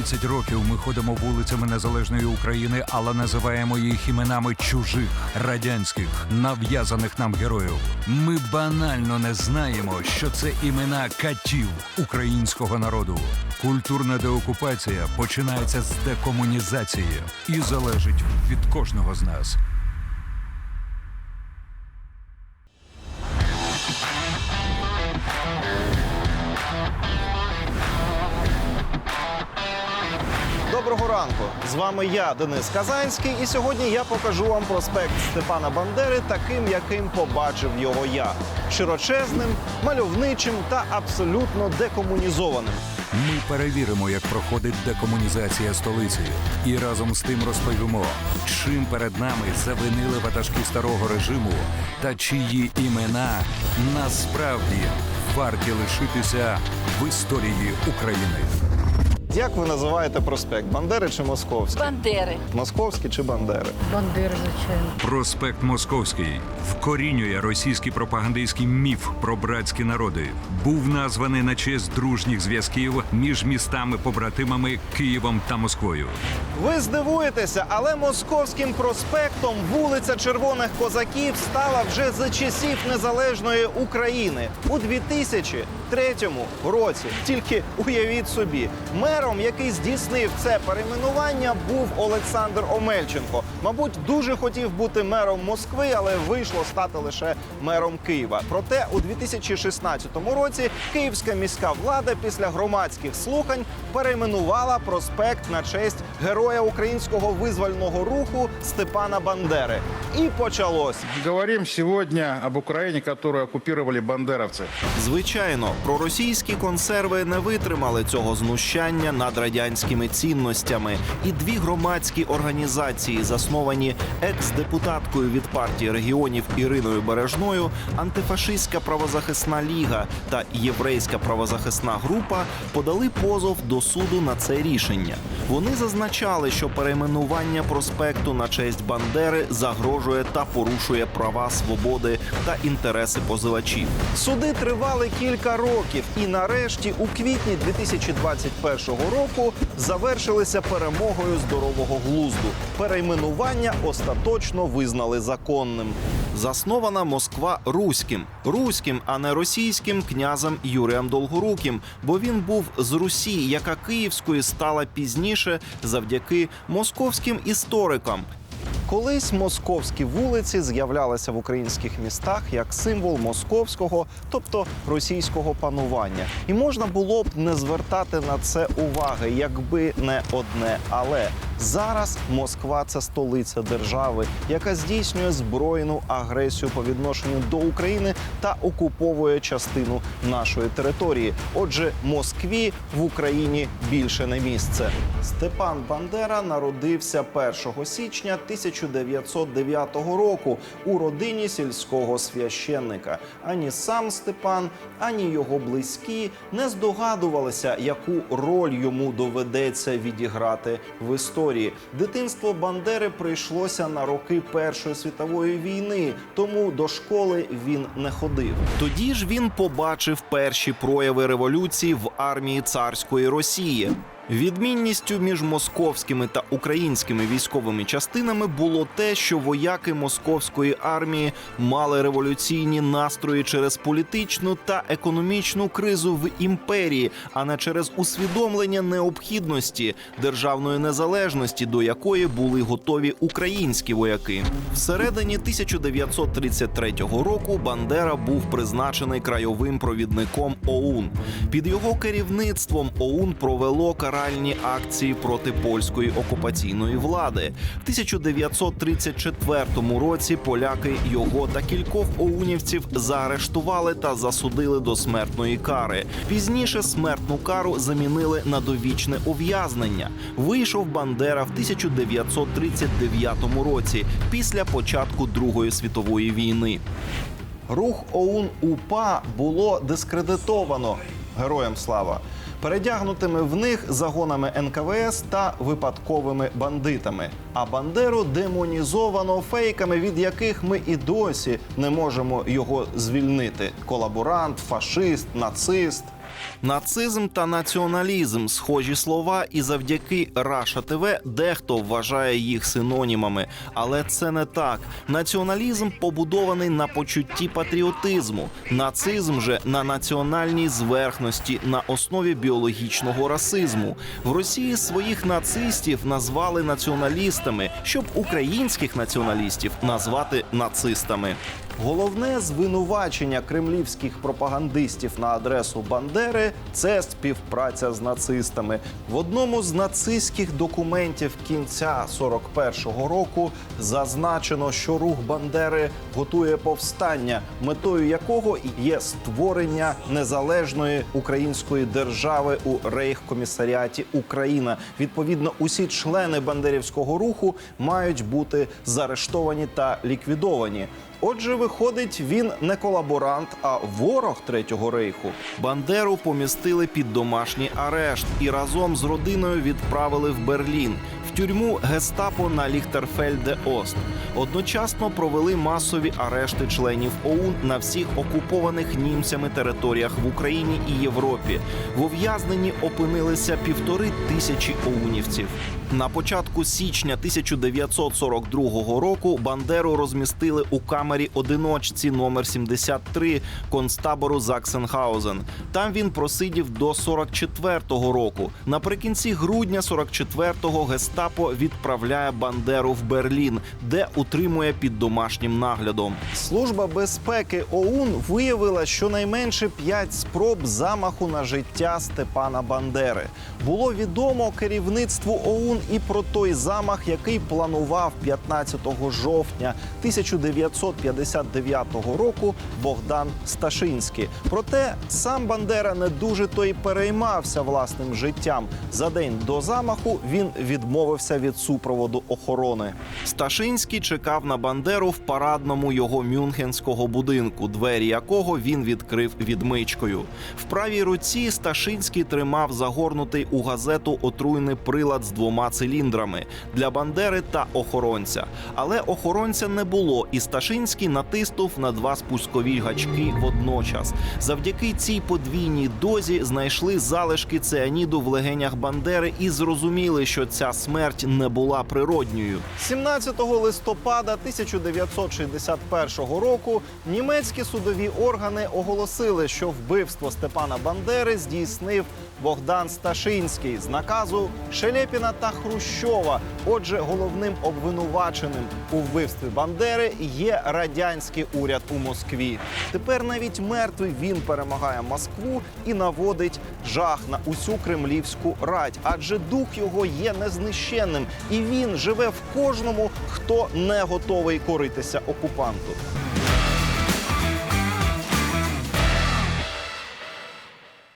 30 років ми ходимо вулицями незалежної України, але називаємо їх іменами чужих радянських нав'язаних нам героїв. Ми банально не знаємо, що це імена катів українського народу. Культурна деокупація починається з декомунізації і залежить від кожного з нас. Ранку! З вами я, Денис Казанський, і сьогодні я покажу вам проспект Степана Бандери таким, яким побачив його я: широчезним, мальовничим та абсолютно декомунізованим. Ми перевіримо, як проходить декомунізація столиці, і разом з тим розповімо, чим перед нами завинили ватажки старого режиму та чиї імена насправді варті лишитися в історії України. Як ви називаєте проспект? Бандери чи Московський? Бандери. Московський чи Бандери? Бандери, звичайно. Проспект Московський вкорінює російський пропагандистський міф про братські народи. Був названий на честь дружніх зв'язків між містами-побратимами Києвом та Москвою. Ви здивуєтеся, але московським проспектом вулиця Червоних Козаків стала вже за часів незалежної України у 2003 році. Тільки уявіть собі, мером, який здійснив це перейменування, був Олександр Омельченко. Мабуть, дуже хотів бути мером Москви, але вийшло стати лише мером Києва. Проте у 2016 році київська міська влада після громадських слухань перейменувала проспект на честь героя українського визвольного руху Степана Бандери. І почалось. Говорим сегодня об Украине, которую оккупировали бандеровцы. Звичайно, проросійські консерви не витримали цього знущання над радянськими цінностями. І дві громадські організації, засновані екс-депутаткою від партії регіонів Іриною Бережною, антифашистська правозахисна ліга та єврейська правозахисна група, подали позов до суду на це рішення. Вони зазначали, що перейменування проспекту на честь Бандери загрожує та порушує права, свободи та інтереси позивачів. Суди тривали кілька років, і нарешті, у квітні 2021 року, завершилися перемогою здорового глузду. Перейменування остаточно визнали законним. Заснована Москва руським, руським, а не російським князем Юрієм Долгоруким, бо він був з Русі, яка Київською стала пізніше завдяки московським історикам, Колись московські вулиці з'являлися в українських містах як символ московського, тобто російського панування. І можна було б не звертати на це уваги, якби не одне. Але зараз Москва це столиця держави, яка здійснює збройну агресію по відношенню до України та окуповує частину нашої території. Отже, Москві в Україні більше не місце. Степан Бандера народився 1 січня 1909 року у родині сільського священника. Ані сам Степан, ані його близькі не здогадувалися, яку роль йому доведеться відіграти в історії. Дитинство Бандери прийшлося на роки Першої світової війни, тому до школи він не ходив. Тоді ж він побачив перші прояви революції в армії царської Росії. Відмінністю між московськими та українськими військовими частинами було те, що вояки московської армії мали революційні настрої через політичну та економічну кризу в імперії, а не через усвідомлення необхідності державної незалежності, до якої були готові українські вояки. Всередині 1933 року Бандера був призначений краєвим провідником ОУН. Під його керівництвом ОУН провело каральні акції проти польської окупаційної влади. В 1934 році поляки його та кількох оунівців заарештували та засудили до смертної кари. Пізніше смертну кару замінили на довічне ув'язнення. Вийшов Бандера в 1939 році після початку Другої світової війни. Рух ОУН УПА було дискредитовано. Героям слава. Передягнутими в них загонами НКВС та випадковими бандитами. А Бандеру демонізовано фейками, від яких ми і досі не можемо його звільнити. Колаборант, фашист, нацист. Нацизм та націоналізм схожі слова, і завдяки Раша ТВ дехто вважає їх синонімами. Але це не так. Націоналізм побудований на почутті патріотизму, нацизм же на національній зверхності на основі біологічного расизму. В Росії своїх нацистів назвали націоналістами, щоб українських націоналістів назвати нацистами. Головне звинувачення кремлівських пропагандистів на адресу Бандери це співпраця з нацистами. В одному з нацистських документів кінця 41-го року зазначено, що рух Бандери готує повстання, метою якого є створення незалежної української держави у рейхкомісаріаті Україна. Відповідно, усі члени бандерівського руху мають бути заарештовані та ліквідовані. Отже, виходить, він не колаборант, а ворог третього рейху. Бандеру помістили під домашній арешт і разом з родиною відправили в Берлін тюрму гестапо на Ліхтерфельде Ост. Одночасно провели масові арешти членів ОУН на всіх окупованих німцями територіях в Україні і Європі. В ув'язненні опинилися півтори тисячі оунівців. На початку січня 1942 року Бандеру розмістили у камері одиночці номер 73 концтабору Заксенхаузен. Там він просидів до 44-го року. Наприкінці грудня 44-го гестапо відправляє Бандеру в Берлін, де утримує під домашнім наглядом. Служба безпеки ОУН виявила щонайменше п'ять спроб замаху на життя Степана Бандери. Було відомо керівництву ОУН і про той замах, який планував 15 жовтня 1959 року Богдан Сташинський. Проте сам Бандера не дуже то й переймався власним життям. За день до замаху він відмовився від супроводу охорони. Сташинський чекав на Бандеру в парадному його мюнхенського будинку, двері якого він відкрив відмичкою. В правій руці Сташинський тримав загорнутий у газету отруйний прилад з двома циліндрами для Бандери та охоронця. Але охоронця не було, і Сташинський натиснув на два спускові гачки водночас. Завдяки цій подвійній дозі знайшли залишки цианіду в легенях Бандери і зрозуміли, що ця смерть не була природньою. 17 листопада 1961 року німецькі судові органи оголосили, що вбивство Степана Бандери здійснив Богдан Сташинський з наказу Шелепіна та Хрущова. Отже, головним обвинуваченим у вбивстві Бандери є радянський уряд у Москві. Тепер навіть мертвий він перемагає Москву і наводить жах на усю кремлівську радь, адже дух його є незнищенним, і він живе в кожному, хто не готовий коритися окупанту.